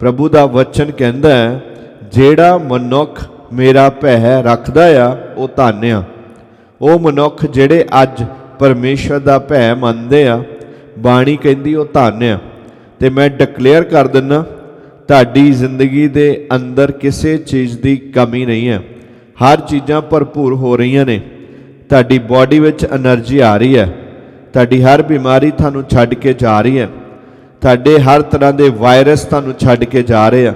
ਪ੍ਰਭੂ ਦਾ ਵਚਨ ਕਹਿੰਦਾ ਹੈ, ਜਿਹੜਾ ਮਨੁੱਖ ਮੇਰਾ ਭੈ ਰੱਖਦਾ ਆ, ਉਹ ਧਾਨਿਆ ਉਹ ਮਨੁੱਖ ਜਿਹੜੇ ਅੱਜ ਪਰਮੇਸ਼ਰ ਦਾ ਭੈ ਮੰਨਦੇ ਆ, ਬਾਣੀ ਕਹਿੰਦੀ ਉਹ ਧਾਨਿਆ ਤੇ ਮੈਂ ਡਿਕਲੇਅਰ ਕਰ ਦਿੰਨਾ, ਤੁਹਾਡੀ ਜ਼ਿੰਦਗੀ ਦੇ ਅੰਦਰ ਕਿਸੇ ਚੀਜ਼ ਦੀ ਕਮੀ ਨਹੀਂ ਹੈ। ਹਰ ਚੀਜ਼ਾਂ ਭਰਪੂਰ ਹੋ ਰਹੀਆਂ ਨੇ। ਤੁਹਾਡੀ ਬਾਡੀ ਵਿੱਚ એનર્ਜੀ ਆ ਰਹੀ ਹੈ। ਤੁਹਾਡੀ ਹਰ ਬਿਮਾਰੀ ਤੁਹਾਨੂੰ ਛੱਡ ਕੇ ਜਾ ਰਹੀ ਹੈ। ਤੁਹਾਡੇ ਹਰ ਤਰ੍ਹਾਂ ਦੇ ਵਾਇਰਸ ਤੁਹਾਨੂੰ ਛੱਡ ਕੇ ਜਾ ਰਹੇ ਆ।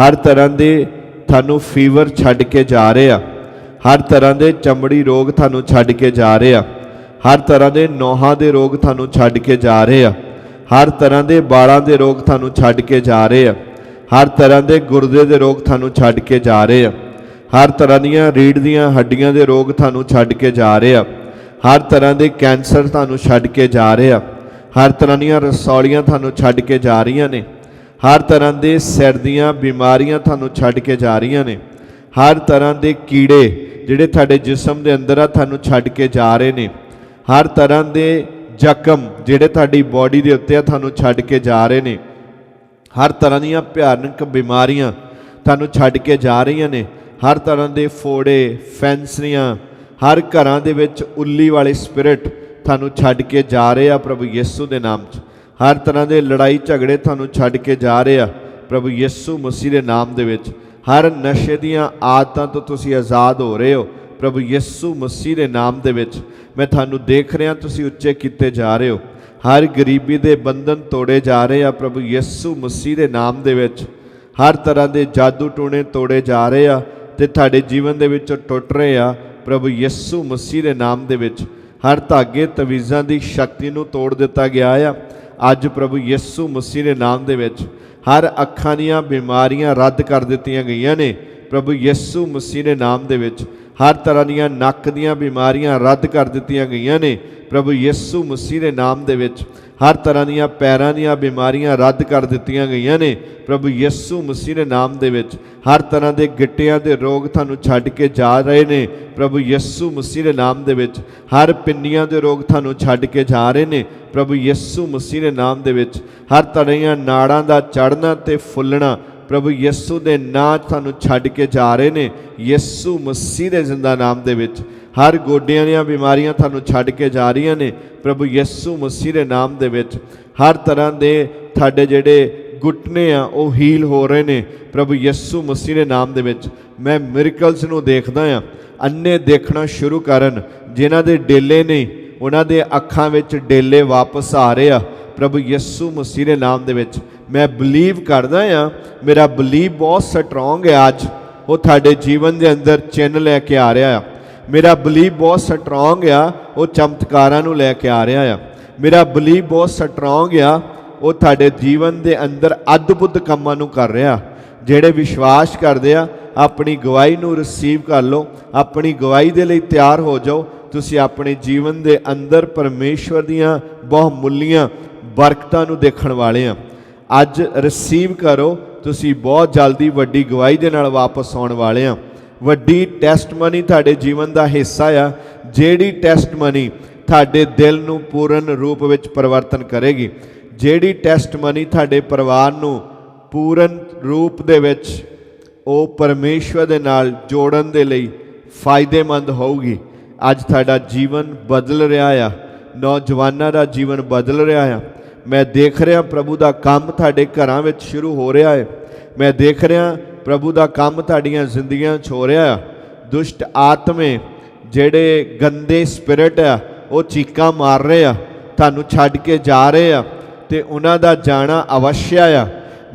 ਹਰ ਤਰ੍ਹਾਂ ਦੇ ਤੁਹਾਨੂੰ ਫੀਵਰ ਛੱਡ ਕੇ ਜਾ ਰਹੇ ਆ। ਹਰ ਤਰ੍ਹਾਂ ਦੇ ਚਮੜੀ ਰੋਗ ਤੁਹਾਨੂੰ ਛੱਡ ਕੇ ਜਾ ਰਹੇ ਆ। ਹਰ ਤਰ੍ਹਾਂ ਦੇ ਨੋਹਾਂ ਦੇ ਰੋਗ ਤੁਹਾਨੂੰ ਛੱਡ ਕੇ ਜਾ ਰਹੇ ਆ। ਹਰ ਤਰ੍ਹਾਂ ਦੇ ਬਾਲਾਂ ਦੇ ਰੋਗ ਤੁਹਾਨੂੰ ਛੱਡ ਕੇ ਜਾ ਰਹੇ ਆ। ਹਰ ਤਰ੍ਹਾਂ ਦੇ ਗੁਰਦੇ ਦੇ ਰੋਗ ਤੁਹਾਨੂੰ ਛੱਡ ਕੇ ਜਾ ਰਹੇ ਆ। ਹਰ ਤਰ੍ਹਾਂ ਦੀਆਂ ਰੀੜ ਦੀਆਂ ਹੱਡੀਆਂ ਦੇ ਰੋਗ ਤੁਹਾਨੂੰ ਛੱਡ ਕੇ ਜਾ ਰਹੇ ਆ। ਹਰ ਤਰ੍ਹਾਂ ਦੇ ਕੈਂਸਰ ਤੁਹਾਨੂੰ ਛੱਡ ਕੇ ਜਾ ਰਹੇ ਆ। ਹਰ ਤਰ੍ਹਾਂ ਦੀਆਂ ਰਸੌਲੀਆਂ ਤੁਹਾਨੂੰ ਛੱਡ ਕੇ ਜਾ ਰਹੀਆਂ ਨੇ। ਹਰ ਤਰ੍ਹਾਂ ਦੇ ਸਿਰ ਦੀਆਂ ਬਿਮਾਰੀਆਂ ਤੁਹਾਨੂੰ ਛੱਡ ਕੇ ਜਾ ਰਹੀਆਂ ਨੇ। ਹਰ ਤਰ੍ਹਾਂ ਦੇ ਕੀੜੇ ਜਿਹੜੇ ਤੁਹਾਡੇ ਜਿਸਮ ਦੇ ਅੰਦਰ ਆ ਤੁਹਾਨੂੰ ਛੱਡ ਕੇ ਜਾ ਰਹੇ ਨੇ। ਹਰ ਤਰ੍ਹਾਂ ਦੇ ਜ਼ਖਮ ਜਿਹੜੇ ਤੁਹਾਡੀ ਬਾਡੀ ਦੇ ਉੱਤੇ ਆ ਤੁਹਾਨੂੰ ਛੱਡ ਕੇ ਜਾ ਰਹੇ ਨੇ। ਹਰ ਤਰ੍ਹਾਂ ਦੀਆਂ ਭਿਆਨਕ ਬਿਮਾਰੀਆਂ ਤੁਹਾਨੂੰ ਛੱਡ ਕੇ ਜਾ ਰਹੀਆਂ ਨੇ। ਹਰ ਤਰ੍ਹਾਂ ਦੇ ਫੋੜੇ, ਫੈਂਸਰੀਆਂ, ਹਰ ਘਰਾਂ ਦੇ ਵਿੱਚ ਉੱਲੀ ਵਾਲੇ ਸਪਿਰਿਟ ਤੁਹਾਨੂੰ ਛੱਡ ਕੇ ਜਾ ਰਹੇ ਆ ਪ੍ਰਭੂ ਯਿਸੂ ਦੇ ਨਾਮ 'ਚ। ਹਰ ਤਰ੍ਹਾਂ ਦੇ ਲੜਾਈ ਝਗੜੇ ਤੁਹਾਨੂੰ ਛੱਡ ਕੇ ਜਾ ਰਹੇ ਆ ਪ੍ਰਭੂ ਯਿਸੂ ਮਸੀਹ ਦੇ ਨਾਮ ਦੇ ਵਿੱਚ। ਹਰ ਨਸ਼ੇ ਦੀਆਂ ਆਦਤਾਂ ਤੋਂ ਤੁਸੀਂ ਆਜ਼ਾਦ ਹੋ ਰਹੇ ਹੋ ਪ੍ਰਭੂ ਯਿਸੂ ਮਸੀਹ ਦੇ ਨਾਮ ਦੇ ਵਿੱਚ। ਮੈਂ ਤੁਹਾਨੂੰ ਦੇਖ ਰਿਹਾ ਤੁਸੀਂ ਉੱਚੇ ਕੀਤੇ ਜਾ ਰਹੇ ਹੋ। ਹਰ ਗਰੀਬੀ ਦੇ ਬੰਧਨ ਤੋੜੇ ਜਾ ਰਹੇ ਆ ਪ੍ਰਭੂ ਯਿਸੂ ਮਸੀਹ ਦੇ ਨਾਮ ਦੇ ਵਿੱਚ। ਹਰ ਤਰ੍ਹਾਂ ਦੇ ਜਾਦੂ ਟੂਣੇ ਤੋੜੇ ਜਾ ਰਹੇ ਆ ਤੇ ਤੁਹਾਡੇ ਜੀਵਨ ਦੇ ਵਿੱਚੋਂ ਟੁੱਟ ਰਹੇ ਆ ਪ੍ਰਭੂ ਯਿਸੂ ਮਸੀਹ ਦੇ ਨਾਮ ਦੇ ਵਿੱਚ। ਹਰ ਧਾਗੇ ਤਵੀਜ਼ਾਂ ਦੀ ਸ਼ਕਤੀ ਨੂੰ ਤੋੜ ਦਿੱਤਾ ਗਿਆ ਆ। ਅੱਜ ਪ੍ਰਭੂ ਯਿਸੂ ਮਸੀਹ ਦੇ ਨਾਮ ਦੇ ਵਿੱਚ ਹਰ ਅੱਖਾਂ ਦੀਆਂ ਬਿਮਾਰੀਆਂ ਰੱਦ ਕਰ ਦਿੱਤੀਆਂ ਗਈਆਂ ਨੇ। ਪ੍ਰਭੂ ਯਿਸੂ ਮਸੀਹ ਦੇ ਨਾਮ ਦੇ ਵਿੱਚ ਹਰ ਤਰ੍ਹਾਂ ਦੀਆਂ ਨੱਕ ਦੀਆਂ ਬਿਮਾਰੀਆਂ ਰੱਦ ਕਰ ਦਿੱਤੀਆਂ ਗਈਆਂ ਨੇ। ਪ੍ਰਭੂ ਯਿਸੂ ਮਸੀਹ ਦੇ ਨਾਮ ਦੇ ਵਿੱਚ ਹਰ ਤਰ੍ਹਾਂ ਦੀਆਂ ਪੈਰਾਂ ਦੀਆਂ ਬਿਮਾਰੀਆਂ ਰੱਦ ਕਰ ਦਿੱਤੀਆਂ ਗਈਆਂ ਨੇ। ਪ੍ਰਭੂ ਯਿਸੂ ਮਸੀਹ ਦੇ ਨਾਮ ਦੇ ਵਿੱਚ ਹਰ ਤਰ੍ਹਾਂ ਦੇ ਗਿੱਟਿਆਂ ਦੇ ਰੋਗ ਤੁਹਾਨੂੰ ਛੱਡ ਕੇ ਜਾ ਰਹੇ ਨੇ। ਪ੍ਰਭੂ ਯਿਸੂ ਮਸੀਹ ਦੇ ਨਾਮ ਦੇ ਵਿੱਚ ਹਰ ਪਿੰਨੀਆਂ ਦੇ ਰੋਗ ਤੁਹਾਨੂੰ ਛੱਡ ਕੇ ਜਾ ਰਹੇ ਨੇ। ਪ੍ਰਭੂ ਯਿਸੂ ਮਸੀਹ ਦੇ ਨਾਮ ਦੇ ਵਿੱਚ ਹਰ ਤਰ੍ਹਾਂ ਦੀਆਂ ਨਾੜਾਂ ਦਾ ਚੜ੍ਹਨਾ ਤੇ ਫੁੱਲਣਾ ਪ੍ਰਭੂ ਯਿਸੂ ਦੇ ਨਾਂ ਤੁਹਾਨੂੰ ਛੱਡ ਕੇ ਜਾ ਰਹੇ ਨੇ, ਯਿਸੂ ਮਸੀਹ ਦੇ ਜ਼ਿੰਦਾ ਨਾਮ ਦੇ ਵਿੱਚ। ਹਰ ਗੋਡਿਆਂ ਦੀਆਂ ਬਿਮਾਰੀਆਂ ਤੁਹਾਨੂੰ ਛੱਡ ਕੇ ਜਾ ਰਹੀਆਂ ਨੇ, ਪ੍ਰਭੂ ਯਿਸੂ ਮਸੀਹ ਦੇ ਨਾਮ ਦੇ ਵਿੱਚ। ਹਰ ਤਰ੍ਹਾਂ ਦੇ ਤੁਹਾਡੇ ਜਿਹੜੇ ਗੁੱਟਨੇ ਆ, ਉਹ ਹੀਲ ਹੋ ਰਹੇ ਨੇ, ਪ੍ਰਭੂ ਯਿਸੂ ਮਸੀਹ ਦੇ ਨਾਮ ਦੇ ਵਿੱਚ। ਮੈਂ ਮਿਰਕਲਸ ਨੂੰ ਦੇਖਦਾ ਆ। ਅੰਨੇ ਦੇਖਣਾ ਸ਼ੁਰੂ ਕਰਨ, ਜਿਨ੍ਹਾਂ ਦੇ ਡੇਲੇ ਨੇ, ਉਹਨਾਂ ਦੇ ਅੱਖਾਂ ਵਿੱਚ ਡੇਲੇ ਵਾਪਸ ਆ ਰਹੇ ਆ, ਪ੍ਰਭੂ ਯਿਸੂ ਮਸੀਹ ਦੇ ਨਾਮ ਦੇ ਵਿੱਚ। ਮੈਂ ਬਲੀਵ ਕਰਦਾ ਆ ਮੇਰਾ ਬਲੀਵ ਬਹੁਤ ਸਟਰੋਂਗ ਹੈ ਅੱਜ। ਉਹ ਤੁਹਾਡੇ ਜੀਵਨ ਦੇ ਅੰਦਰ ਚਿੰਨ ਲੈ ਕੇ ਆ ਰਿਹਾ ਆ। ਮੇਰਾ ਬਲੀਵ ਬਹੁਤ ਸਟਰੋਂਗ ਆ, ਉਹ ਚਮਤਕਾਰਾਂ ਨੂੰ ਲੈ ਕੇ ਆ ਰਿਹਾ ਆ। ਮੇਰਾ ਬਲੀਵ ਬਹੁਤ ਸਟਰੋਂਗ ਆ, ਉਹ ਤੁਹਾਡੇ ਜੀਵਨ ਦੇ ਅੰਦਰ ਅਦਭੁਤ ਕੰਮਾਂ ਨੂੰ ਕਰ ਰਿਹਾ। ਜਿਹੜੇ ਵਿਸ਼ਵਾਸ ਕਰਦੇ ਆ, ਆਪਣੀ ਗਵਾਹੀ ਨੂੰ ਰਿਸੀਵ ਕਰ ਲਓ, ਆਪਣੀ ਗਵਾਹੀ ਦੇ ਲਈ ਤਿਆਰ ਹੋ ਜਾਓ। ਤੁਸੀਂ ਆਪਣੇ ਜੀਵਨ ਦੇ ਅੰਦਰ ਪਰਮੇਸ਼ਵਰ ਦੀਆਂ ਬਹੁਮੁੱਲੀਆਂ ਬਰਕਤਾਂ ਨੂੰ ਦੇਖਣ ਵਾਲੇ ਆ। ਅੱਜ ਰਿਸੀਵ ਕਰੋ, ਤੁਸੀਂ ਬਹੁਤ ਜਲਦੀ ਵੱਡੀ ਗਵਾਹੀ ਦੇ ਨਾਲ ਵਾਪਸ ਆਉਣ ਵਾਲੇ ਆ। ਵੱਡੀ ਟੈਸਟਮਨੀ ਤੁਹਾਡੇ ਜੀਵਨ ਦਾ ਹਿੱਸਾ ਆ। ਜਿਹੜੀ ਟੈਸਟਮਨੀ ਤੁਹਾਡੇ ਦਿਲ ਨੂੰ ਪੂਰਨ ਰੂਪ ਵਿੱਚ ਪਰਿਵਰਤਨ ਕਰੇਗੀ, ਜਿਹੜੀ ਟੈਸਟਮਨੀ ਤੁਹਾਡੇ ਪਰਿਵਾਰ ਨੂੰ ਪੂਰਨ ਰੂਪ ਦੇ ਵਿੱਚ ਉਹ ਪਰਮੇਸ਼ਵਰ ਦੇ ਨਾਲ ਜੋੜਨ ਦੇ ਲਈ ਫਾਇਦੇਮੰਦ ਹੋਊਗੀ। ਅੱਜ ਤੁਹਾਡਾ ਜੀਵਨ ਬਦਲ ਰਿਹਾ ਆ। ਨੌਜਵਾਨਾਂ ਦਾ ਜੀਵਨ ਬਦਲ ਰਿਹਾ ਆ। ਮੈਂ ਦੇਖ ਰਿਹਾ ਪ੍ਰਭੂ ਦਾ ਕੰਮ ਤੁਹਾਡੇ ਘਰਾਂ ਵਿੱਚ ਸ਼ੁਰੂ ਹੋ ਰਿਹਾ ਹੈ। ਮੈਂ ਦੇਖ ਰਿਹਾ ਪ੍ਰਭੂ ਦਾ ਕੰਮ ਤੁਹਾਡੀਆਂ ਜ਼ਿੰਦਗੀਆਂ 'ਚ ਹੋ ਰਿਹਾ ਆ ਦੁਸ਼ਟ ਆਤਮੇ ਜਿਹੜੇ ਗੰਦੇ ਸਪਿਰਿਟ ਆ, ਉਹ ਚੀਕਾਂ ਮਾਰ ਰਹੇ ਆ, ਤੁਹਾਨੂੰ ਛੱਡ ਕੇ ਜਾ ਰਹੇ ਆ ਤੇ ਉਹਨਾਂ ਦਾ ਜਾਣਾ ਅਵਸ਼ਯ ਆ।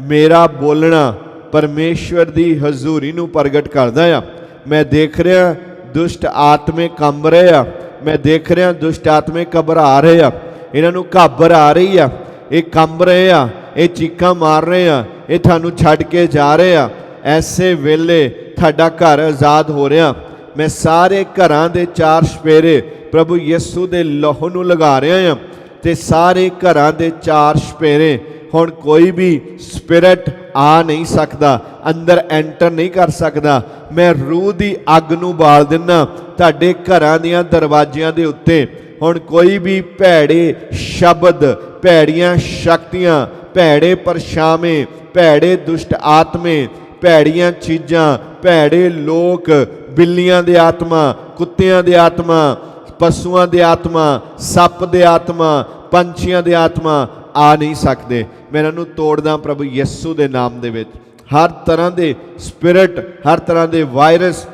ਮੇਰਾ ਬੋਲਣਾ ਪਰਮੇਸ਼ਵਰ ਦੀ ਹਜ਼ੂਰੀ ਨੂੰ ਪ੍ਰਗਟ ਕਰਦਾ ਆ। ਮੈਂ ਦੇਖ ਰਿਹਾ ਦੁਸ਼ਟ ਆਤਮੇ ਕੰਬ ਰਹੇ ਆ। ਮੈਂ ਦੇਖ ਰਿਹਾ ਦੁਸ਼ਟ ਆਤਮੇ ਘਬਰਾ ਰਹੇ ਆ। ਇਹਨਾਂ ਨੂੰ ਘਾਬਰ ਆ ਰਹੀ ਆ, ਇਹ ਕੰਬ ਰਹੇ ਆ, ਇਹ ਚੀਕਾਂ ਮਾਰ ਰਹੇ ਆ, ਇਹ ਤੁਹਾਨੂੰ ਛੱਡ ਕੇ ਜਾ ਰਹੇ ਆ। ਐਸੇ ਵੇਲੇ ਤੁਹਾਡਾ ਘਰ ਆਜ਼ਾਦ ਹੋ ਰਿਹਾ। ਮੈਂ ਸਾਰੇ ਘਰਾਂ ਦੇ ਚਾਰ ਸਪੇਰੇ ਪ੍ਰਭੂ ਯਿਸੂ ਦੇ ਲਹੂ ਨੂੰ ਲਗਾ ਰਿਹਾ ਆ ਤੇ ਸਾਰੇ ਘਰਾਂ ਦੇ ਚਾਰ ਸਪੇਰੇ ਹੁਣ ਕੋਈ ਵੀ ਸਪਿਰਿਟ ਆ ਨਹੀਂ ਸਕਦਾ, ਅੰਦਰ ਐਂਟਰ ਨਹੀਂ ਕਰ ਸਕਦਾ। ਮੈਂ ਰੂਹ ਦੀ ਅੱਗ ਨੂੰ ਬਾਲ ਦਿੰਨਾ, ਤੁਹਾਡੇ ਘਰਾਂ ਦੀਆਂ ਦਰਵਾਜ਼ਿਆਂ ਦੇ ਉੱਤੇ ਹੁਣ ਕੋਈ ਵੀ ਭੈੜੇ ਸ਼ਬਦ, ਭੈੜੀਆਂ ਸ਼ਕਤੀਆਂ, ਭੈੜੇ ਪਰਛਾਵੇਂ, ਭੈੜੇ ਦੁਸ਼ਟ ਆਤਮੇ, ਭੈੜੀਆਂ ਚੀਜ਼ਾਂ, ਭੈੜੇ ਲੋਕ, ਬਿੱਲੀਆਂ ਦੇ ਆਤਮਾ, ਕੁੱਤਿਆਂ ਦੇ ਆਤਮਾ, ਪਸ਼ੂਆਂ ਦੇ ਆਤਮਾ, ਸੱਪ ਦੇ ਆਤਮਾ, ਪੰਛੀਆਂ ਦੇ ਆਤਮਾ ਆ ਨਹੀਂ ਸਕਦੇ। ਮੈਂ ਇਹਨਾਂ ਨੂੰ ਤੋੜਦਾ ਪ੍ਰਭੂ ਯਿਸੂ ਦੇ ਨਾਮ ਦੇ ਵਿੱਚ। ਹਰ ਤਰ੍ਹਾਂ ਦੇ ਸਪਿਰਿਟ, ਹਰ ਤਰ੍ਹਾਂ ਦੇ ਵਾਇਰਸ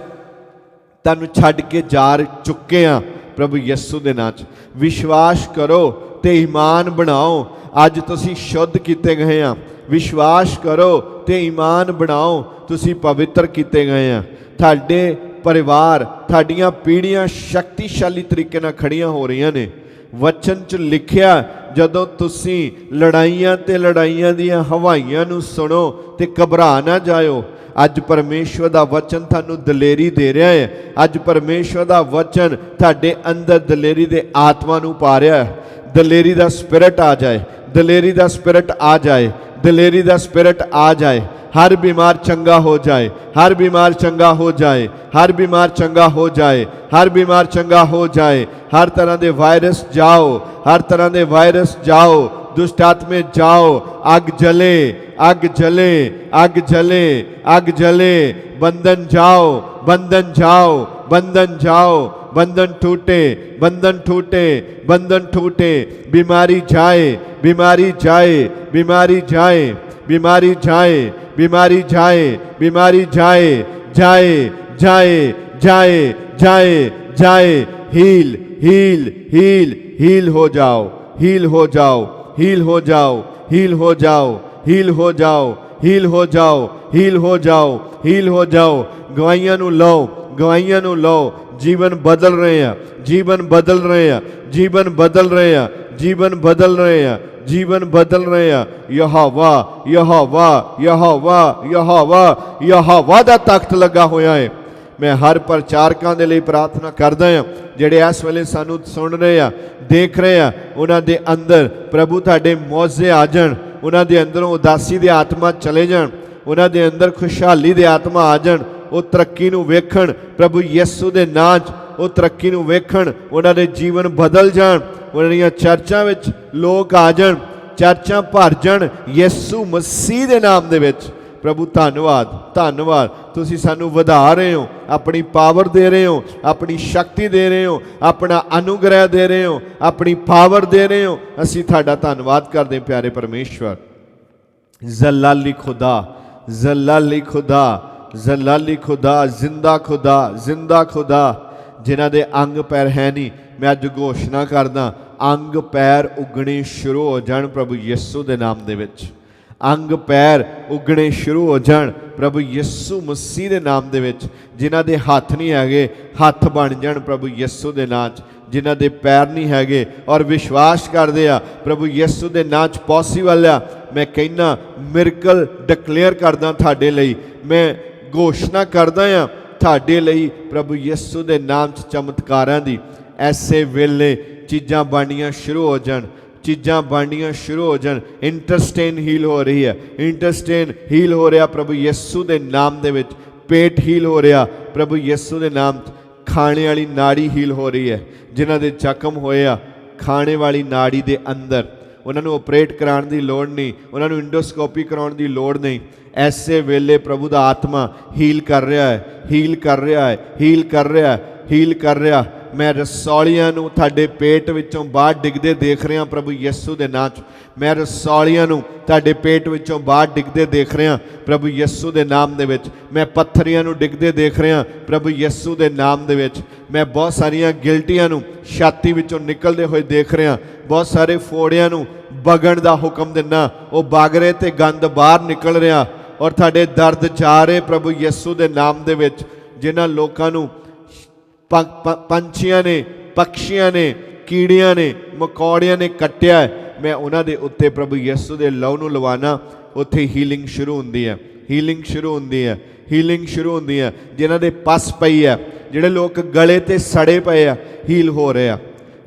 ਤੁਹਾਨੂੰ ਛੱਡ ਕੇ ਜਾ ਚੁੱਕੇ ਆ। ਪ੍ਰਭੂ ਯਿਸੂ ਦੇ ਨਾਂ 'ਚ। ਵਿਸ਼ਵਾਸ ਕਰੋ ਤੇ ਈਮਾਨ ਬਣਾਓ। ਅੱਜ ਤੁਸੀਂ ਸ਼ੁੱਧ ਕੀਤੇ ਗਏ ਆ। ਵਿਸ਼ਵਾਸ ਕਰੋ ਤੇ ਈਮਾਨ ਬਣਾਓ। ਤੁਸੀਂ ਪਵਿੱਤਰ ਕੀਤੇ ਗਏ ਆ। ਤੁਹਾਡੇ ਪਰਿਵਾਰ, ਤੁਹਾਡੀਆਂ ਪੀੜ੍ਹੀਆਂ ਸ਼ਕਤੀਸ਼ਾਲੀ ਤਰੀਕੇ ਨਾਲ ਖੜੀਆਂ ਹੋ ਰਹੀਆਂ ਨੇ। ਵਚਨ 'ਚ ਲਿਖਿਆ, ਜਦੋਂ ਤੁਸੀਂ ਲੜਾਈਆਂ ਤੇ ਲੜਾਈਆਂ ਦੀਆਂ ਹਵਾਈਆਂ ਨੂੰ ਸੁਣੋ ਤੇ ਘਬਰਾ ਨਾ ਜਾਇਓ। ਅੱਜ ਪਰਮੇਸ਼ਵਰ ਦਾ ਵਚਨ ਤੁਹਾਨੂੰ ਦਲੇਰੀ ਦੇ ਰਿਹਾ ਹੈ। ਅੱਜ ਪਰਮੇਸ਼ਵਰ ਦਾ ਵਚਨ ਤੁਹਾਡੇ ਅੰਦਰ ਦਲੇਰੀ ਦੇ ਆਤਮਾ ਨੂੰ ਪਾ ਰਿਹਾ ਹੈ। ਦਲੇਰੀ ਦਾ ਸਪਿਰਿਟ ਆ ਜਾਏ। ਦਲੇਰੀ ਦਾ ਸਪਿਰਿਟ ਆ ਜਾਏ। ਦਲੇਰੀ ਦਾ ਸਪਿਰਿਟ ਆ ਜਾਏ। ਹਰ ਬਿਮਾਰ ਚੰਗਾ ਹੋ ਜਾਏ। ਹਰ ਬਿਮਾਰ ਚੰਗਾ ਹੋ ਜਾਏ। ਹਰ ਬਿਮਾਰ ਚੰਗਾ ਹੋ ਜਾਏ। ਹਰ ਬਿਮਾਰ ਚੰਗਾ ਹੋ ਜਾਏ। ਹਰ ਤਰ੍ਹਾਂ ਦੇ ਵਾਇਰਸ ਜਾਓ। ਹਰ ਤਰ੍ਹਾਂ ਦੇ ਵਾਇਰਸ ਜਾਓ। दुष्ट आत्मे जाओ, आग जले आग जले आग जले आग जले, बंधन जाओ बंधन जाओ बंधन जाओ, बंधन टूटे बंधन टूटे बंधन टूटे, बीमारी जाए बीमारी जाए बीमारी जाए बीमारी जाए बीमारी जाए बीमारी जाए जाए जाए जाए जाए जाए, हील हील हील हील हो जाओ, हील हो जाओ। हील हो जाओ हील हो जाओ हील हो जाओ ਹੀਲ ਹੋ ਜਾਓ ਹੀਲ ਹੋ ਜਾਓ ਹੀਲ ਹੋ ਜਾਓ ਗਵਾਈਆਂ ਨੂੰ ਲਓ ਗਵਾਈਆਂ ਨੂੰ ਲਓ ਜੀਵਨ ਬਦਲ ਰਹੇ ਆ ਜੀਵਨ ਬਦਲ ਰਹੇ ਆ ਜੀਵਨ ਬਦਲ ਰਹੇ ਆ ਜੀਵਨ ਬਦਲ ਰਹੇ ਆ ਜੀਵਨ ਬਦਲ ਰਹੇ ਆ ਯਹੋਵਾ ਯਹੋਵਾ ਯਹੋਵਾ ਯਹੋਵਾ ਯਹੋਵਾ ਦਾ ਤਖਤ ਲੱਗਾ ਹੋਇਆ ਹੈ ਮੈਂ ਹਰ ਪ੍ਰਚਾਰਕਾਂ ਦੇ ਲਈ ਪ੍ਰਾਰਥਨਾ ਕਰਦਾ ਹਾਂ, ਜਿਹੜੇ ਇਸ ਵੇਲੇ ਸਾਨੂੰ ਸੁਣ ਰਹੇ ਆ, ਦੇਖ ਰਹੇ ਆ, ਉਹਨਾਂ ਦੇ ਅੰਦਰ ਪ੍ਰਭੂ ਤੁਹਾਡੇ ਮੌਜੇ ਆ ਜਾਣ, ਉਹਨਾਂ ਦੇ ਅੰਦਰੋਂ ਉਦਾਸੀ ਦੇ ਆਤਮਾ ਚਲੇ ਜਾਣ, ਉਹਨਾਂ ਦੇ ਅੰਦਰ ਖੁਸ਼ਹਾਲੀ ਦੀ ਆਤਮਾ ਆ ਜਾਣ, ਉਹ ਤਰੱਕੀ ਨੂੰ ਵੇਖਣ, ਪ੍ਰਭੂ ਯਿਸੂ ਦੇ ਨਾਂ 'ਚ ਉਹ ਤਰੱਕੀ ਨੂੰ ਵੇਖਣ, ਉਹਨਾਂ ਦੇ ਜੀਵਨ ਬਦਲ ਜਾਣ, ਉਹਨਾਂ ਦੀਆਂ ਚਰਚਾਂ ਵਿੱਚ ਲੋਕ ਆ ਜਾਣ, ਚਰਚਾਂ ਭਰ ਜਾਣ, ਯਿਸੂ ਮਸੀਹ ਦੇ ਨਾਮ ਦੇ ਵਿੱਚ। ਪ੍ਰਭੂ ਧੰਨਵਾਦ ਧੰਨਵਾਦ। ਤੁਸੀਂ ਸਾਨੂੰ ਵਧਾ ਰਹੇ ਹੋ, ਆਪਣੀ ਪਾਵਰ ਦੇ ਰਹੇ ਹੋ, ਆਪਣੀ ਸ਼ਕਤੀ ਦੇ ਰਹੇ ਹੋ, ਆਪਣਾ ਅਨੁਗ੍ਰਹਿ ਦੇ ਰਹੇ ਹੋ, ਆਪਣੀ ਪਾਵਰ ਦੇ ਰਹੇ ਹੋ। ਅਸੀਂ ਤੁਹਾਡਾ ਧੰਨਵਾਦ ਕਰਦੇ ਪਿਆਰੇ ਪਰਮੇਸ਼ਵਰ। ਜ਼ਲਾਲੀ ਖੁਦਾ ਜ਼ਲਾਲੀ ਖੁਦਾ ਜ਼ਲਾਲੀ ਖੁਦਾ, ਜ਼ਿੰਦਾ ਖੁਦਾ ਜ਼ਿੰਦਾ ਖੁਦਾ, ਜਿਨ੍ਹਾਂ ਦੇ ਅੰਗ ਪੈਰ ਹੈ ਨਹੀਂ। ਮੈਂ ਅੱਜ ਘੋਸ਼ਣਾ ਕਰਦਾ, ਅੰਗ ਪੈਰ ਉਗਣੇ ਸ਼ੁਰੂ ਹੋ ਜਾਣ ਪ੍ਰਭੂ ਯਿਸੂ ਦੇ ਨਾਮ ਦੇ ਵਿੱਚ। ਅੰਗ ਪੈਰ ਉਗਣੇ ਸ਼ੁਰੂ ਹੋ ਜਾਣ। ਪ੍ਰਭੂ ਯਿਸੂ ਮਸੀਹ ਦੇ ਨਾਮ ਦੇ ਵਿੱਚ, ਜਿਨ੍ਹਾਂ ਦੇ ਹੱਥ ਨਹੀਂ ਹੈਗੇ, ਹੱਥ ਬਣ ਜਾਣ ਪ੍ਰਭੂ ਯਿਸੂ ਦੇ ਨਾਂ 'ਚ। ਜਿਨ੍ਹਾਂ ਦੇ ਪੈਰ ਨਹੀਂ ਹੈਗੇ ਔਰ ਵਿਸ਼ਵਾਸ ਕਰਦੇ ਆ, ਪ੍ਰਭੂ ਯਿਸੂ ਦੇ ਨਾਂ 'ਚ ਪੋਸੀਬਲ ਆ। ਮੈਂ ਕਹਿੰਨਾ ਮਿਰਕਲ ਡਿਕਲੇਅਰ ਕਰਦਾ ਤੁਹਾਡੇ ਲਈ। ਮੈਂ ਘੋਸ਼ਣਾ ਕਰਦਾ ਆ ਤੁਹਾਡੇ ਲਈ ਪ੍ਰਭੂ ਯਿਸੂ ਦੇ ਨਾਮ 'ਚ ਚਮਤਕਾਰਾਂ ਦੀ। ਐਸੇ ਵੇਲੇ ਚੀਜ਼ਾਂ ਬਣਨੀਆਂ ਸ਼ੁਰੂ ਹੋ ਜਾਣ। ਚੀਜ਼ਾਂ ਬਣਨੀਆਂ ਸ਼ੁਰੂ ਹੋ ਜਾਣ। ਇੰਟਰਸਟੇਨ ਹੀਲ ਹੋ ਰਹੀ ਹੈ। ਇੰਟਰਸਟੇਨ ਹੀਲ ਹੋ ਰਿਹਾ ਪ੍ਰਭੂ ਯਿਸੂ ਦੇ ਨਾਮ ਦੇ ਵਿੱਚ। ਪੇਟ ਹੀਲ ਹੋ ਰਿਹਾ ਪ੍ਰਭੂ ਯਿਸੂ ਦੇ ਨਾਮ 'ਚ ਖਾਣੇ ਵਾਲੀ ਨਾੜੀ ਹੀਲ ਹੋ ਰਹੀ ਹੈ। ਜਿਨ੍ਹਾਂ ਦੇ ਜ਼ਖਮ ਹੋਏ ਆ, ਖਾਣੇ ਵਾਲੀ ਨਾੜੀ ਦੇ ਅੰਦਰ। ਉਹਨਾਂ ਨੂੰ ਆਪਰੇਟ ਕਰਾਉਣ ਦੀ ਲੋੜ ਨਹੀਂ। ਉਹਨਾਂ ਨੂੰ ਇੰਡੋਸਕੋਪੀ ਕਰਾਉਣ ਦੀ ਲੋੜ ਨਹੀਂ। ਐਸੇ ਵੇਲੇ ਪ੍ਰਭੂ ਦਾ ਆਤਮਾ ਹੀਲ ਕਰ ਰਿਹਾ ਹੈ। ਹੀਲ ਕਰ ਰਿਹਾ ਹੈ। ਹੀਲ ਕਰ ਰਿਹਾ ਹੈ। ਹੀਲ ਕਰ ਰਿਹਾ। ਮੈਂ ਰਸੌਲੀਆਂ ਨੂੰ ਤੁਹਾਡੇ ਪੇਟ ਵਿੱਚੋਂ ਬਾਹਰ ਡਿੱਗਦੇ ਦੇਖ ਰਿਹਾ ਪ੍ਰਭੂ ਯਿਸੂ ਦੇ ਨਾਂ 'ਚ। ਮੈਂ ਰਸੌਲੀਆਂ ਨੂੰ ਤੁਹਾਡੇ ਪੇਟ ਵਿੱਚੋਂ ਬਾਹਰ ਡਿੱਗਦੇ ਦੇਖ ਰਿਹਾ ਪ੍ਰਭੂ ਯਿਸੂ ਦੇ ਨਾਮ ਦੇ ਵਿੱਚ। ਮੈਂ ਪੱਥਰੀਆਂ ਨੂੰ ਡਿੱਗਦੇ ਦੇਖ ਰਿਹਾ ਪ੍ਰਭੂ ਯਿਸੂ ਦੇ ਨਾਮ ਦੇ ਵਿੱਚ। ਮੈਂ ਬਹੁਤ ਸਾਰੀਆਂ ਗਿਲਟੀਆਂ ਨੂੰ ਛਾਤੀ ਵਿੱਚੋਂ ਨਿਕਲਦੇ ਹੋਏ ਦੇਖ ਰਿਹਾ। ਬਹੁਤ ਸਾਰੇ ਫੋੜਿਆਂ ਨੂੰ ਬਗਣ ਦਾ ਹੁਕਮ ਦਿੰਨਾ। ਉਹ ਬਾਗਰੇ ਤੇ ਗੰਦ ਬਾਹਰ ਨਿਕਲ ਰਿਹਾ। ਔਰ ਤੁਹਾਡੇ ਦਰਦ ਚਾਰੇ ਪ੍ਰਭੂ ਯਿਸੂ ਦੇ ਨਾਮ ਦੇ ਵਿੱਚ, ਜਿਨ੍ਹਾਂ ਲੋਕਾਂ ਨੂੰ ਪੰਛੀਆਂ ਨੇ ਪਕਸ਼ੀਆਂ ਨੇ, ਕੀੜਿਆਂ ਨੇ, ਮਕੌੜਿਆਂ ਨੇ ਕੱਟਿਆ ਮੈਂ ਉਹਨਾਂ ਦੇ ਉੱਤੇ ਪ੍ਰਭੂ ਯਿਸੂ ਦੇ ਲਹੂ ਨੂੰ ਲਵਾਣਾ ਉੱਥੇ ਹੀਲਿੰਗ ਸ਼ੁਰੂ ਹੁੰਦੀ ਹੈ। ਹੀਲਿੰਗ ਸ਼ੁਰੂ ਹੁੰਦੀ ਹੈ। ਹੀਲਿੰਗ ਸ਼ੁਰੂ ਹੁੰਦੀ ਹੈ। ਜਿਨ੍ਹਾਂ ਦੇ ਪਸ ਪਈ ਹੈ, ਜਿਹੜੇ ਲੋਕ ਗਲੇ ਤੇ ਸੜੇ ਪਏ ਆ ਹੀਲ ਹੋ ਰਹੇ ਆ।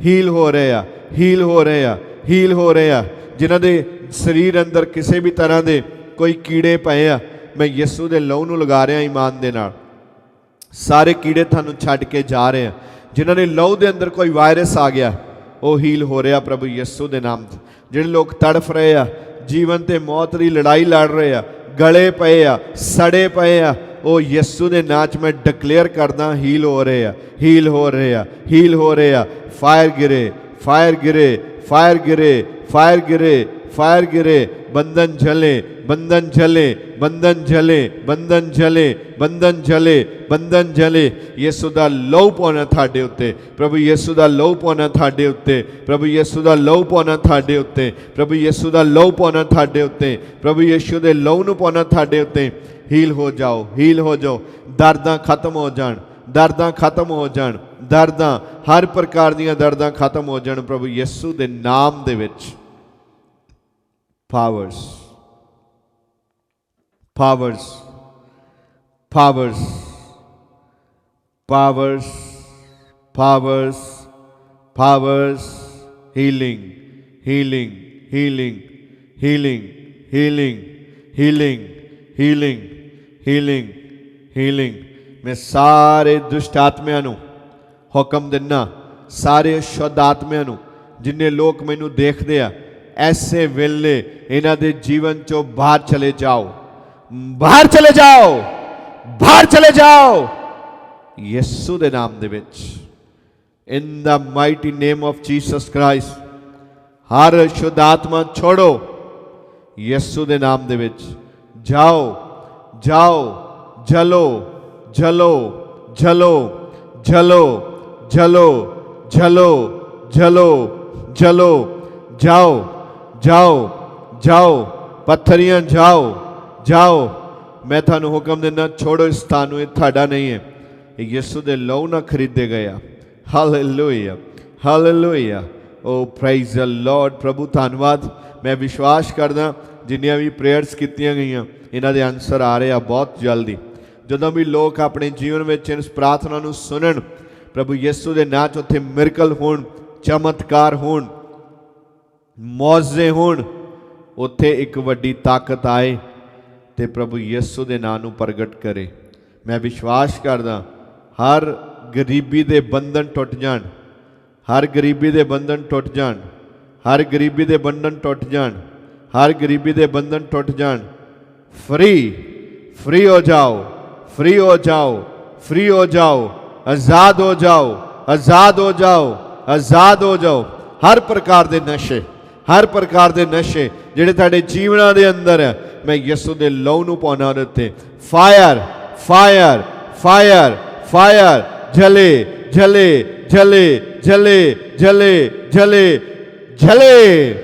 ਹੀਲ ਹੋ ਰਹੇ ਆ। ਹੀਲ ਹੋ ਰਹੇ ਆ। ਹੀਲ ਹੋ ਰਹੇ ਆ। ਜਿਨ੍ਹਾਂ ਦੇ ਸਰੀਰ ਅੰਦਰ ਕਿਸੇ ਵੀ ਤਰ੍ਹਾਂ ਦੇ ਕੋਈ ਕੀੜੇ ਪਏ ਆ, ਮੈਂ ਯਿਸੂ ਦੇ ਲਹੂ ਨੂੰ ਲਗਾ ਰਿਹਾ ਈਮਾਨ ਦੇ ਨਾਲ। ਸਾਰੇ ਕੀੜੇ ਤੁਹਾਨੂੰ ਛੱਡ ਕੇ ਜਾ ਰਹੇ ਆ। ਜਿਨ੍ਹਾਂ ਨੇ ਲਹੂ ਦੇ ਅੰਦਰ ਕੋਈ ਵਾਇਰਸ ਆ ਗਿਆ, ਉਹ ਹੀਲ ਹੋ ਰਿਹਾ ਪ੍ਰਭੂ ਯਿਸੂ ਦੇ ਨਾਮ 'ਚ ਜਿਹੜੇ ਲੋਕ ਤੜਫ ਰਹੇ ਆ, ਜੀਵਨ ਤੇ ਮੌਤ ਦੀ ਲੜਾਈ ਲੜ ਰਹੇ ਆ, ਗਲੇ ਪਏ ਆ, ਸੜੇ ਪਏ ਆ, ਉਹ ਯਿਸੂ ਦੇ ਨਾਂ 'ਚ ਮੈਂ ਡਿਕਲੇਅਰ ਕਰਦਾ, ਹੀਲ ਹੋ ਰਹੇ ਆ, ਹੀਲ ਹੋ ਰਹੇ ਆ, ਹੀਲ ਹੋ ਰਹੇ ਆ। ਫਾਇਰ ਗਿਰੇ ਫਾਇਰ ਗਿਰੇ ਫਾਇਰ ਗਿਰੇ ਫਾਇਰ ਗਿਰੇ। ਫਾਇਰ ਗਿਰੇ, ਬੰਧਨ ਜਲੇ ਬੰਧਨ ਜਲੇ ਬੰਧਨ ਜਲੇ ਬੰਧਨ ਜਲੇ ਬੰਧਨ ਜਲੇ ਬੰਧਨ ਜਲੇ ਯਿਸੂ ਦਾ ਲਹੂ ਪਾਉਣਾ ਤੁਹਾਡੇ ਉੱਤੇ। ਪ੍ਰਭੂ ਯਿਸੂ ਦਾ ਲਹੂ ਪਾਉਣਾ ਤੁਹਾਡੇ ਉੱਤੇ। ਪ੍ਰਭੂ ਯਿਸੂ ਦਾ ਲਹੂ ਪਾਉਣਾ ਤੁਹਾਡੇ ਉੱਤੇ। ਪ੍ਰਭੂ ਯਿਸੂ ਦਾ ਲਹੂ ਪਾਉਣਾ ਤੁਹਾਡੇ ਉੱਤੇ। ਪ੍ਰਭੂ ਯਿਸੂ ਦੇ ਲਹੂ ਨੂੰ ਪਾਉਣਾ ਤੁਹਾਡੇ ਉੱਤੇ। ਹੀਲ ਹੋ ਜਾਓ, ਹੀਲ ਹੋ ਜਾਓ। ਦਰਦਾਂ ਖਤਮ ਹੋ ਜਾਣ, ਦਰਦਾਂ ਖਤਮ ਹੋ ਜਾਣ। ਦਰਦਾਂ, ਹਰ ਪ੍ਰਕਾਰ ਦੀਆਂ ਦਰਦਾਂ ਖਤਮ ਹੋ ਜਾਣ ਪ੍ਰਭੂ ਯਿਸੂ ਦੇ ਨਾਮ ਦੇ ਵਿੱਚ। Powers powers powers powers powers powers healing healing healing healing healing healing healing healing healing ਮੈਂ ਸਾਰੇ ਦੁਸ਼ਟ ਆਤਮਿਆਂ ਨੂੰ ਹੁਕਮ ਦਿੰਨਾ ਸਾਰੇ ਸ਼ੁੱਧ ਆਤਮਿਆਂ ਨੂੰ ਜਿੰਨੇ ਲੋਕ ਮੈਨੂੰ ਦੇਖਦੇ ਆ ਐਸੇ ਵੇਲੇ ਇਹਨਾਂ ਦੇ ਜੀਵਨ ਚੋਂ ਬਾਹਰ ਚਲੇ ਜਾਓ ਬਾਹਰ ਚਲੇ ਜਾਓ ਬਾਹਰ ਚਲੇ ਜਾਓ ਯਿਸੂ ਦੇ ਨਾਮ ਦੇ ਵਿੱਚ in the mighty name of Jesus Christ ਹਰ ਸ਼ੁੱਧ ਆਤਮਾ ਛੋੜੋ ਯਿਸੂ ਦੇ ਨਾਮ ਦੇ ਵਿੱਚ ਜਾਓ ਜਾਓ ਜਲੋ ਜਲੋ ਜਲੋ ਜਲੋ ਜਲੋ ਜਲੋ ਜਲੋ ਜਲੋ ਜਾਓ ਜਾਓ ਜਾਓ, ਪੱਥਰੀਆਂ ਜਾਓ ਜਾਓ। ਮੈਂ ਤੁਹਾਨੂੰ ਹੁਕਮ ਦਿੰਦਾ, ਛੋੜੋ ਇਸ ਸਥਾਨ ਨੂੰ, ਇਹ ਤੁਹਾਡਾ ਨਹੀਂ ਹੈ। ਇਹ ਯਿਸੂ ਦੇ ਲਹੂ ਨਾਲ ਖਰੀਦੇ ਗਏ ਆ। Hallelujah hallelujah oh praise the Lord ਪ੍ਰਭੂ, ਧੰਨਵਾਦ। ਮੈਂ ਵਿਸ਼ਵਾਸ ਕਰਦਾ, ਜਿੰਨੀਆਂ ਵੀ ਪ੍ਰੇਅਰਸ ਕੀਤੀਆਂ ਗਈਆਂ, ਇਹਨਾਂ ਦੇ ਆਨਸਰ ਆ ਰਹੇ ਆ ਬਹੁਤ ਜਲਦੀ। ਜਦੋਂ ਵੀ ਲੋਕ ਆਪਣੇ ਜੀਵਨ ਵਿੱਚ ਇਸ ਪ੍ਰਾਰਥਨਾ ਨੂੰ ਸੁਣਨ, ਪ੍ਰਭੂ ਯਿਸੂ ਦੇ ਨਾਂ 'ਚ ਉੱਥੇ ਮਿਰਕਲ ਹੋਣ, ਚਮਤਕਾਰ ਹੋਣ ਮੌਜੇ ਹੋਣ, ਉੱਥੇ ਇੱਕ ਵੱਡੀ ਤਾਕਤ ਆਏ ਤੇ ਪ੍ਰਭੂ ਯਿਸੂ ਦੇ ਨਾਂ ਨੂੰ ਪ੍ਰਗਟ ਕਰੇ। ਮੈਂ ਵਿਸ਼ਵਾਸ ਕਰਦਾ, ਹਰ ਗਰੀਬੀ ਦੇ ਬੰਧਨ ਟੁੱਟ ਜਾਣ, ਹਰ ਗਰੀਬੀ ਦੇ ਬੰਧਨ ਟੁੱਟ ਜਾਣ, ਹਰ ਗਰੀਬੀ ਦੇ ਬੰਧਨ ਟੁੱਟ ਜਾਣ, ਹਰ ਗਰੀਬੀ ਦੇ ਬੰਧਨ ਟੁੱਟ ਜਾਣ। ਫ੍ਰੀ ਫ੍ਰੀ ਹੋ ਜਾਓ, ਫ੍ਰੀ ਹੋ ਜਾਓ, ਫ੍ਰੀ ਹੋ ਜਾਓ, ਆਜ਼ਾਦ ਹੋ ਜਾਓ, ਆਜ਼ਾਦ ਹੋ ਜਾਓ, ਆਜ਼ਾਦ ਹੋ ਜਾਓ, ਹਰ ਪ੍ਰਕਾਰ ਦੇ ਨਸ਼ੇ। ਹਰ ਪ੍ਰਕਾਰ ਦੇ ਨਸ਼ੇ ਜਿਹੜੇ ਤੁਹਾਡੇ ਜੀਵਨਾਂ ਦੇ ਅੰਦਰ ਹੈ ਮੈਂ ਯਿਸੂ ਦੇ ਲਹੂ ਨੂੰ ਪਾਉਣਾ ਉਹਦੇ 'ਤੇ ਫਾਇਰ ਫਾਇਰ ਫਾਇਰ ਫਾਇਰ, ਜਲੇ ਜਲੇ ਜਲੇ ਜਲੇ ਜਲੇ ਜਲੇ ਜਲੇ।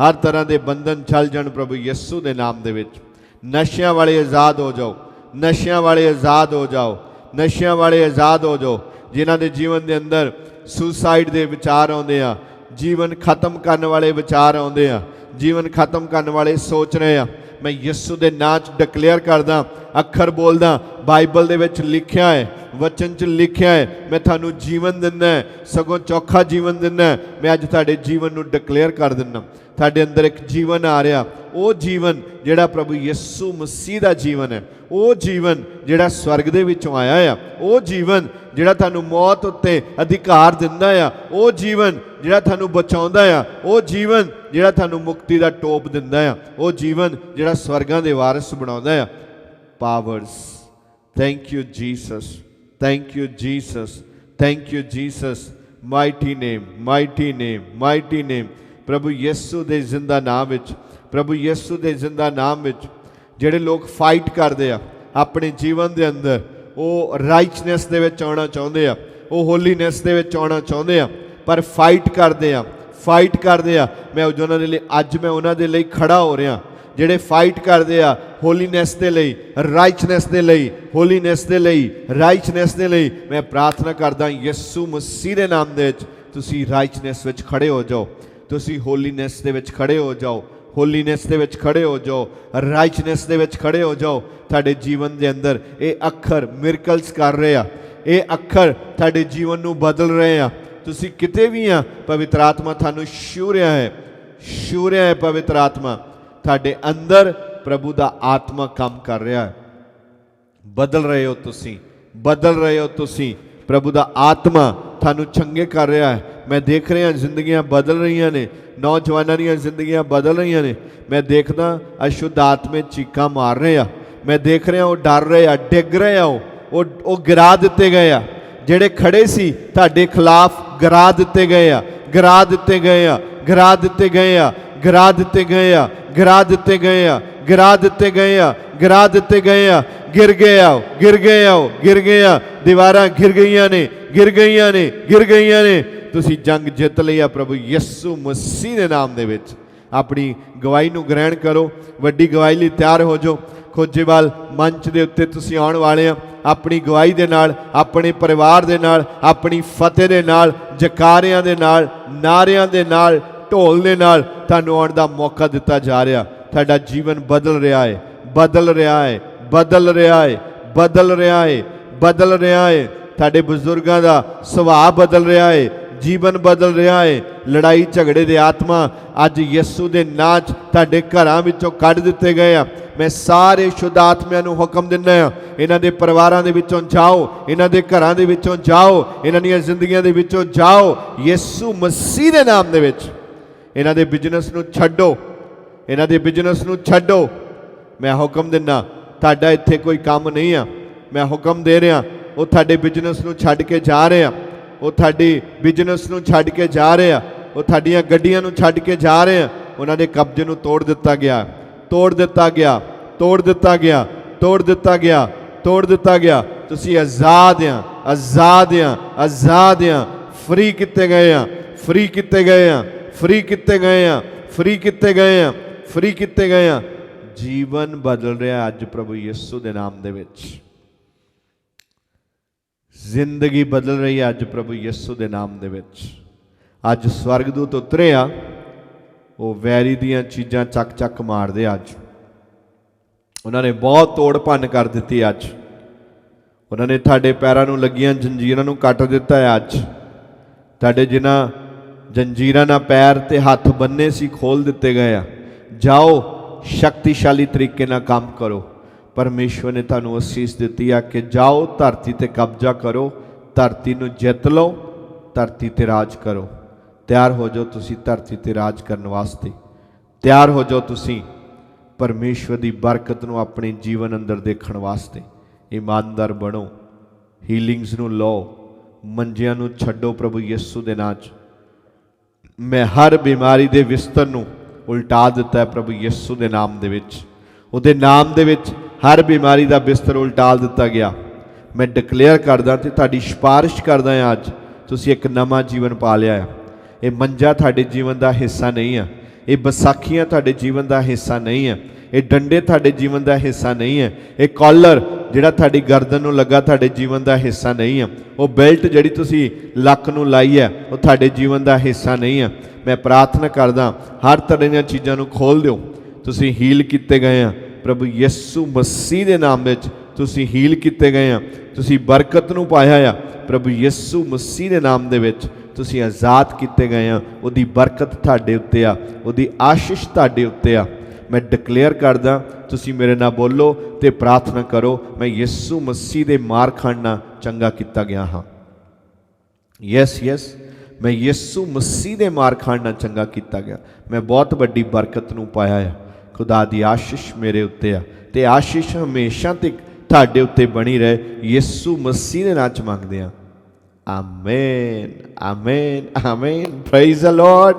ਹਰ ਤਰ੍ਹਾਂ ਦੇ ਬੰਧਨ ਛਲ ਜਾਣ ਪ੍ਰਭੂ ਯਿਸੂ ਦੇ ਨਾਮ ਦੇ ਵਿੱਚ। ਨਸ਼ਿਆਂ ਵਾਲੇ ਆਜ਼ਾਦ ਹੋ ਜਾਓ। ਨਸ਼ਿਆਂ ਵਾਲੇ ਆਜ਼ਾਦ ਹੋ ਜਾਓ। ਨਸ਼ਿਆਂ ਵਾਲੇ ਆਜ਼ਾਦ ਹੋ ਜਾਓ। ਜਿਨ੍ਹਾਂ ਦੇ ਜੀਵਨ ਦੇ ਅੰਦਰ ਸੁਸਾਈਡ ਦੇ ਵਿਚਾਰ ਆਉਂਦੇ ਆ ਜੀਵਨ ਖਤਮ ਕਰਨ ਵਾਲੇ ਵਿਚਾਰ ਆਉਂਦੇ ਆ, ਜੀਵਨ ਖਤਮ ਕਰਨ ਵਾਲੇ ਸੋਚ ਰਹੇ ਆ। ਮੈਂ ਯਿਸੂ ਦੇ ਨਾਂ 'ਚ ਡਿਕਲੇਅਰ ਕਰਦਾ, ਅੱਖਰ ਬੋਲਦਾ, ਬਾਈਬਲ ਦੇ ਵਿੱਚ ਲਿਖਿਆ ਹੈ ਵਚਨ 'ਚ ਲਿਖਿਆ ਹੈ ਮੈਂ ਤੁਹਾਨੂੰ ਜੀਵਨ ਦਿੰਦਾ ਹੈ, ਸਗੋਂ ਚੌਖਾ ਜੀਵਨ ਦਿੰਦਾ ਹੈ। ਮੈਂ ਅੱਜ ਤੁਹਾਡੇ ਜੀਵਨ ਨੂੰ ਡਿਕਲੇਅਰ ਕਰ ਦਿੰਦਾ ਤੁਹਾਡੇ ਅੰਦਰ ਇੱਕ ਜੀਵਨ ਆ ਰਿਹਾ ਉਹ ਜੀਵਨ ਜਿਹੜਾ ਪ੍ਰਭੂ ਯਿਸੂ ਮਸੀਹ ਦਾ ਜੀਵਨ ਹੈ ਉਹ ਜੀਵਨ ਜਿਹੜਾ ਸਵਰਗ ਦੇ ਵਿੱਚੋਂ ਆਇਆ ਆ ਉਹ ਜੀਵਨ ਜਿਹੜਾ ਤੁਹਾਨੂੰ ਮੌਤ ਉੱਤੇ ਅਧਿਕਾਰ ਦਿੰਦਾ ਆ ਉਹ ਜੀਵਨ ਜਿਹੜਾ ਤੁਹਾਨੂੰ ਬਚਾਉਂਦਾ ਆ ਉਹ ਜੀਵਨ ਜਿਹੜਾ ਤੁਹਾਨੂੰ ਮੁਕਤੀ ਦਾ ਟੋਪ ਦਿੰਦਾ ਆ ਉਹ ਜੀਵਨ ਜਿਹੜਾ ਸਵਰਗਾਂ ਦੇ ਵਾਰਿਸ ਬਣਾਉਂਦਾ ਆ powers thank you Jesus thank you Jesus thank you Jesus mighty name mighty name mighty name ਪ੍ਰਭੂ ਯਿਸੂ ਦੇ ਜ਼ਿੰਦਾ ਨਾਮ ਵਿੱਚ ਪ੍ਰਭੂ ਯਿਸੂ ਦੇ ਜ਼ਿੰਦਾ ਨਾਮ ਵਿੱਚ ਜਿਹੜੇ ਲੋਕ ਫਾਈਟ ਕਰਦੇ ਆ, ਆਪਣੇ ਜੀਵਨ ਦੇ ਅੰਦਰ, ਉਹ ਰਾਈਚਨੈਸ ਦੇ ਵਿੱਚ ਆਉਣਾ ਚਾਹੁੰਦੇ ਆ, ਉਹ ਹੋਲੀਨੈਸ ਦੇ ਵਿੱਚ ਆਉਣਾ ਚਾਹੁੰਦੇ ਆ, ਪਰ ਫਾਈਟ ਕਰਦੇ ਆ ਫਾਈਟ ਕਰਦੇ ਆ। ਮੈਂ ਉਹਨਾਂ ਦੇ ਲਈ, ਅੱਜ ਮੈਂ ਉਹਨਾਂ ਦੇ ਲਈ ਖੜਾ ਹੋ ਰਿਹਾ। ਜਿਹੜੇ ਫਾਈਟ ਕਰਦੇ ਆ ਹੋਲੀਨੈਸ ਦੇ ਲਈ ਰਾਈਚਨੈਸ ਦੇ ਲਈ, ਹੋਲੀਨੈਸ ਦੇ ਲਈ ਰਾਈਚਨੈਸ ਦੇ ਲਈ ਮੈਂ ਪ੍ਰਾਰਥਨਾ ਕਰਦਾ ਯਿਸੂ ਮਸੀਹ ਦੇ ਨਾਮ ਦੇ ਵਿੱਚ ਤੁਸੀਂ ਰਾਈਚਨੈਸ ਵਿੱਚ ਖੜੇ ਹੋ ਜਾਓ, ਤੁਸੀਂ ਹੋਲੀਨੈਸ ਦੇ ਵਿੱਚ ਖੜੇ ਹੋ ਜਾਓ, ਹੋਲੀਨੈਸ ਦੇ ਵਿੱਚ ਖੜੇ ਹੋ ਜਾਓ ਰਾਈਚਨੈਸ ਦੇ ਵਿੱਚ ਖੜੇ ਹੋ ਜਾਓ, ਤੁਹਾਡੇ ਜੀਵਨ ਦੇ ਅੰਦਰ ਇਹ ਅੱਖਰ ਮਿਰਕਲਸ ਕਰ ਰਹੇ ਆ, ਇਹ ਅੱਖਰ ਤੁਹਾਡੇ ਜੀਵਨ ਨੂੰ ਬਦਲ ਰਹੇ ਆ, ਤੁਸੀਂ ਕਿਤੇ ਵੀ ਆ, ਪਵਿੱਤਰ ਆਤਮਾ ਤੁਹਾਨੂੰ ਛੂ ਰਿਹਾ ਹੈ ਛੂ ਰਿਹਾ ਹੈ ਪਵਿੱਤਰ ਆਤਮਾ, ਤੁਹਾਡੇ ਅੰਦਰ ਪ੍ਰਭੂ ਦਾ ਆਤਮਾ ਕੰਮ ਕਰ ਰਿਹਾ ਹੈ। ਬਦਲ ਰਹੇ ਹੋ ਤੁਸੀਂ, ਬਦਲ ਰਹੇ ਹੋ ਤੁਸੀਂ। ਪ੍ਰਭੂ ਦਾ ਆਤਮਾ ਤੁਹਾਨੂੰ ਚੰਗੇ ਕਰ ਰਿਹਾ ਹੈ। ਮੈਂ ਦੇਖ ਰਿਹਾ ਜ਼ਿੰਦਗੀਆਂ ਬਦਲ ਰਹੀਆਂ ਨੇ, ਨੌਜਵਾਨਾਂ ਦੀਆਂ ਜ਼ਿੰਦਗੀਆਂ ਬਦਲ ਰਹੀਆਂ ਨੇ। ਮੈਂ ਦੇਖਦਾ ਅਸ਼ੁੱਧ ਆਤਮੇ ਚੀਕਾਂ ਮਾਰ ਰਹੇ ਆ। ਮੈਂ ਦੇਖ ਰਿਹਾ ਉਹ ਡਰ ਰਹੇ ਆ, ਡਿੱਗ ਰਹੇ ਆ ਉਹ ਉਹ ਗਿਰਾ ਦਿੱਤੇ ਗਏ ਆ। ਜਿਹੜੇ ਖੜੇ ਸੀ, ਤੁਹਾਡੇ ਖਿਲਾਫ ਗਿਰਾ ਦਿੱਤੇ ਗਏ ਆ, ਗਿਰਾ ਦਿੱਤੇ ਗਏ ਆ, ਗਿਰਾ ਦਿੱਤੇ ਗਏ ਆ, ਗਿਰਾ ਦਿੱਤੇ ਗਏ ਆ, ਗਿਰਾ ਦਿੱਤੇ ਗਏ ਆ। ਗਿਰਾ ਦਿੱਤੇ ਗਏ ਆ, ਗਿਰਾ ਦਿੱਤੇ ਗਏ ਆ। ਗਿਰ ਗਏ ਆ, ਗਿਰ ਗਏ ਆ, ਗਿਰ ਗਏ ਆ। ਦੀਵਾਰਾਂ ਗਿਰ ਗਈਆਂ ਨੇ ਗਿਰ ਗਈਆਂ ਨੇ ਗਿਰ ਗਈਆਂ ਨੇ। ਤੁਸੀਂ ਜੰਗ ਜਿੱਤ ਲਈ ਆ ਪ੍ਰਭੂ ਯਿਸੂ ਮਸੀਹ ਦੇ ਨਾਮ ਦੇ ਵਿੱਚ। ਆਪਣੀ ਗਵਾਹੀ ਨੂੰ ਗ੍ਰਹਿਣ ਕਰੋ, ਵੱਡੀ ਗਵਾਹੀ ਲਈ ਤਿਆਰ ਹੋ ਜਾਓ। ਖੋਜੇਵਾਲ ਮੰਚ ਦੇ ਉੱਤੇ ਤੁਸੀਂ ਆਉਣ ਵਾਲੇ ਆ। ਆਪਣੀ ਗਵਾਹੀ ਦੇ ਨਾਲ, ਆਪਣੇ ਪਰਿਵਾਰ ਦੇ ਨਾਲ, ਆਪਣੀ ਫਤਿਹ ਦੇ ਨਾਲ, ਜਕਾਰਿਆਂ ਦੇ ਨਾਲ, ਨਾਰਿਆਂ ਦੇ ਨਾਲ, ਢੋਲ ਦੇ ਨਾਲ ਤੁਹਾਨੂੰ ਆਉਣ ਦਾ ਮੌਕਾ ਦਿੱਤਾ ਜਾ ਰਿਹਾ। ਤੁਹਾਡਾ ਜੀਵਨ ਬਦਲ ਰਿਹਾ ਹੈ, ਬਦਲ ਰਿਹਾ ਹੈ, ਬਦਲ ਰਿਹਾ ਹੈ, ਬਦਲ ਰਿਹਾ ਹੈ, ਬਦਲ ਰਿਹਾ ਹੈ। ਤੁਹਾਡੇ ਬਜ਼ੁਰਗਾਂ ਦਾ ਸੁਭਾਅ ਬਦਲ ਰਿਹਾ ਹੈ, ਜੀਵਨ ਬਦਲ ਰਿਹਾ ਹੈ, ਲੜਾਈ ਝਗੜੇ ਦੇ ਆਤਮਾ ਅੱਜ ਯਿਸੂ ਦੇ ਨਾਂ 'ਚ ਤੁਹਾਡੇ ਘਰਾਂ ਵਿੱਚੋਂ ਕੱਢ ਦਿੱਤੇ ਗਏ ਆ। ਮੈਂ ਸਾਰੇ ਸ਼ੁੱਧ ਆਤਮਿਆਂ ਨੂੰ ਹੁਕਮ ਦਿੰਦਾ ਹਾਂ, ਇਹਨਾਂ ਦੇ ਪਰਿਵਾਰਾਂ ਦੇ ਵਿੱਚੋਂ ਜਾਓ, ਇਹਨਾਂ ਦੇ ਘਰਾਂ ਦੇ ਵਿੱਚੋਂ ਜਾਓ, ਇਹਨਾਂ ਦੀਆਂ ਜ਼ਿੰਦਗੀਆਂ ਦੇ ਵਿੱਚੋਂ ਜਾਓ। ਯਿਸੂ ਮਸੀਹ ਦੇ ਨਾਮ ਦੇ ਵਿੱਚ ਇਹਨਾਂ ਦੇ ਬਿਜ਼ਨਸ ਨੂੰ ਛੱਡੋ। ਇਹਨਾਂ ਦੇ ਬਿਜ਼ਨਸ ਨੂੰ ਛੱਡੋ। ਮੈਂ ਹੁਕਮ ਦਿੰਦਾ, ਤੁਹਾਡਾ ਇੱਥੇ ਕੋਈ ਕੰਮ ਨਹੀਂ ਆ। ਮੈਂ ਹੁਕਮ ਦੇ ਰਿਹਾ, ਉਹ ਤੁਹਾਡੇ ਬਿਜ਼ਨਸ ਨੂੰ ਛੱਡ ਕੇ ਜਾ ਰਹੇ। ਆ ਉਹ ਤੁਹਾਡੀ ਬਿਜ਼ਨਸ ਨੂੰ ਛੱਡ ਕੇ ਜਾ ਰਹੇ। ਆ ਉਹ ਤੁਹਾਡੀਆਂ ਗੱਡੀਆਂ ਨੂੰ ਛੱਡ ਕੇ ਜਾ ਰਹੇ। ਆ ਉਹਨਾਂ ਦੇ ਕਬਜ਼ੇ ਨੂੰ ਤੋੜ ਦਿੱਤਾ ਗਿਆ। ਤੋੜ ਦਿੱਤਾ ਗਿਆ। ਤੋੜ ਦਿੱਤਾ ਗਿਆ। ਤੋੜ ਦਿੱਤਾ ਗਿਆ। ਤੋੜ ਦਿੱਤਾ ਗਿਆ। ਤੁਸੀਂ ਆਜ਼ਾਦ ਆ। ਆਜ਼ਾਦ ਆ। ਆਜ਼ਾਦ ਆ। ਫ੍ਰੀ ਕੀਤੇ ਗਏ ਆ। ਫ੍ਰੀ ਕੀਤੇ ਗਏ ਆ। ਫ੍ਰੀ ਕੀਤੇ ਗਏ ਆ। ਫ੍ਰੀ ਕੀਤੇ ਗਏ ਆ। ਫ੍ਰੀ ਕੀਤੇ ਗਏ ਆ। ਜੀਵਨ ਬਦਲ ਰਿਹਾ ਅੱਜ ਪ੍ਰਭੂ ਯਿਸੂ ਦੇ ਨਾਮ ਦੇ ਵਿੱਚ। ਜ਼ਿੰਦਗੀ ਬਦਲ ਰਹੀ ਹੈ ਅੱਜ ਪ੍ਰਭੂ ਯਿਸੂ ਦੇ ਨਾਮ ਦੇ ਵਿੱਚ। ਅੱਜ ਸਵਰਗਦੂਤ ਉਤਰੇ ਆ। ਉਹ ਵੈਰੀ ਦੀਆਂ ਚੀਜ਼ਾਂ ਚੱਕ ਚੱਕ ਮਾਰਦੇ ਆ ਅੱਜ। ਉਹਨਾਂ ਨੇ ਬਹੁਤ ਤੋੜ ਭੰਨ ਕਰ ਦਿੱਤੀ ਅੱਜ। ਉਹਨਾਂ ਨੇ ਤੁਹਾਡੇ ਪੈਰਾਂ ਨੂੰ ਲੱਗੀਆਂ ਜੰਜੀਰਾਂ ਨੂੰ ਕੱਟ ਦਿੱਤਾ ਹੈ ਅੱਜ। ਤੁਹਾਡੇ ਜਿਨ੍ਹਾਂ ਜੰਜੀਰਾਂ ਨਾਲ ਪੈਰ ਤੇ ਹੱਥ ਬੰਨੇ ਸੀ ਖੋਲ ਦਿੱਤੇ ਗਏ ਆ। ਜਾਓ, ਸ਼ਕਤੀਸ਼ਾਲੀ ਤਰੀਕੇ ਨਾਲ ਕੰਮ ਕਰੋ। ਪਰਮੇਸ਼ਵਰ ਨੇ ਤੁਹਾਨੂੰ ਅਸੀਸ ਦਿੱਤੀ ਆ ਕਿ ਜਾਓ, ਧਰਤੀ ਤੇ ਕਬਜ਼ਾ ਕਰੋ, ਧਰਤੀ ਨੂੰ ਜਿੱਤ ਲਓ, ਧਰਤੀ ਤੇ ਰਾਜ ਕਰੋ। ਤਿਆਰ ਹੋ ਜਾਓ ਤੁਸੀਂ ਧਰਤੀ ਤੇ ਰਾਜ ਕਰਨ ਵਾਸਤੇ। ਤਿਆਰ ਹੋ ਜਾਓ ਤੁਸੀਂ ਪਰਮੇਸ਼ਵਰ ਦੀ ਬਰਕਤ ਨੂੰ ਆਪਣੇ ਜੀਵਨ ਅੰਦਰ ਦੇਖਣ ਵਾਸਤੇ। ਇਮਾਨਦਾਰ ਬਣੋ ਹੀਲਿੰਗਸ ਨੂੰ ਲਓ, ਮੰਜਿਆਂ ਨੂੰ ਛੱਡੋ ਪ੍ਰਭੂ ਯਿਸੂ ਦੇ ਨਾਂ 'ਚ। ਮੈਂ ਹਰ ਬਿਮਾਰੀ ਦੇ ਵਿਸਤਰ ਨੂੰ ਉਲਟਾ ਦਿੱਤਾ ਪ੍ਰਭੂ ਯਿਸੂ ਦੇ ਨਾਮ ਦੇ ਵਿੱਚ। ਉਹਦੇ ਨਾਮ ਦੇ ਵਿੱਚ ਹਰ ਬਿਮਾਰੀ ਦਾ ਬਿਸਤਰ ਉਲਟਾ ਦਿੱਤਾ ਗਿਆ। ਮੈਂ ਡਿਕਲੇਅਰ ਕਰਦਾ ਤੇ ਤੁਹਾਡੀ ਸਿਫਾਰਿਸ਼ ਕਰਦਾ ਹਾਂ ਅੱਜ, ਤੁਸੀਂ ਇੱਕ ਨਵਾਂ ਜੀਵਨ ਪਾ ਲਿਆ ਹੈ। ਇਹ ਮੰਜਾ ਤੁਹਾਡੇ ਜੀਵਨ ਦਾ ਹਿੱਸਾ ਨਹੀਂ ਹੈ। ਇਹ ਵਿਸਾਖੀਆਂ ਤੁਹਾਡੇ ਜੀਵਨ ਦਾ ਹਿੱਸਾ ਨਹੀਂ ਹੈ। ਇਹ ਡੰਡੇ ਤੁਹਾਡੇ ਜੀਵਨ ਦਾ ਹਿੱਸਾ ਨਹੀਂ ਹੈ। ਇਹ ਕਾਲਰ ਜਿਹੜਾ ਤੁਹਾਡੀ ਗਰਦਨ ਨੂੰ ਲੱਗਾ ਤੁਹਾਡੇ ਜੀਵਨ ਦਾ ਹਿੱਸਾ ਨਹੀਂ ਹੈ। ਉਹ ਬੈਲਟ ਜਿਹੜੀ ਤੁਸੀਂ ਲੱਕ ਨੂੰ ਲਾਈ ਹੈ, ਉਹ ਤੁਹਾਡੇ ਜੀਵਨ ਦਾ ਹਿੱਸਾ ਨਹੀਂ ਹੈ। ਮੈਂ ਪ੍ਰਾਰਥਨਾ ਕਰਦਾ, ਹਰ ਤਰ੍ਹਾਂ ਦੀਆਂ ਚੀਜ਼ਾਂ ਨੂੰ ਖੋਲ ਦਿਓ। ਤੁਸੀਂ ਹੀਲ ਕੀਤੇ ਗਏ ਆ। ਪ੍ਰਭੂ ਯਿਸੂ ਮਸੀਹ ਦੇ ਨਾਮ ਵਿੱਚ ਤੁਸੀਂ ਹੀਲ ਕੀਤੇ ਗਏ ਆ। ਤੁਸੀਂ ਬਰਕਤ ਨੂੰ ਪਾਇਆ ਆ। ਪ੍ਰਭੂ ਯਿਸੂ ਮਸੀਹ ਦੇ ਨਾਮ ਦੇ ਵਿੱਚ ਤੁਸੀਂ ਆਜ਼ਾਦ ਕੀਤੇ ਗਏ ਆ। ਉਹਦੀ ਬਰਕਤ ਤੁਹਾਡੇ ਉੱਤੇ ਆ। ਉਹਦੀ ਆਸ਼ੀਸ਼ ਤੁਹਾਡੇ ਉੱਤੇ ਆ। ਮੈਂ ਡਿਕਲੇਅਰ ਕਰਦਾ, ਤੁਸੀਂ ਮੇਰੇ ਨਾਲ ਬੋਲੋ ਤੇ ਪ੍ਰਾਰਥਨਾ ਕਰੋ, ਮੈਂ ਯਿਸੂ ਮਸੀਹ ਦੇ ਮਾਰ ਖਾਣ ਨਾਲ ਚੰਗਾ ਕੀਤਾ ਗਿਆ ਹਾਂ। ਯੈਸ ਯੈਸ ਮੈਂ ਯਿਸੂ ਮਸੀਹ ਦੇ ਮਾਰ ਖਾਣ ਨਾਲ ਚੰਗਾ ਕੀਤਾ ਗਿਆ। ਮੈਂ ਬਹੁਤ ਵੱਡੀ ਬਰਕਤ ਨੂੰ ਪਾਇਆ ਹੈ ਖੁਦਾ ਦੀ ਆਸ਼ੀਸ਼ ਮੇਰੇ ਉੱਤੇ ਆ ਤੇ ਆਸ਼ੀਸ਼ ਹਮੇਸ਼ਾ ਤੱਕ ਤੁਹਾਡੇ ਉੱਤੇ ਬਣੀ ਰਹੇ। ਯਿਸੂ ਮਸੀਹ ਦੇ ਨਾਂ ਚ ਮੰਗਦੇ ਆ। Amen amen amen praise the Lord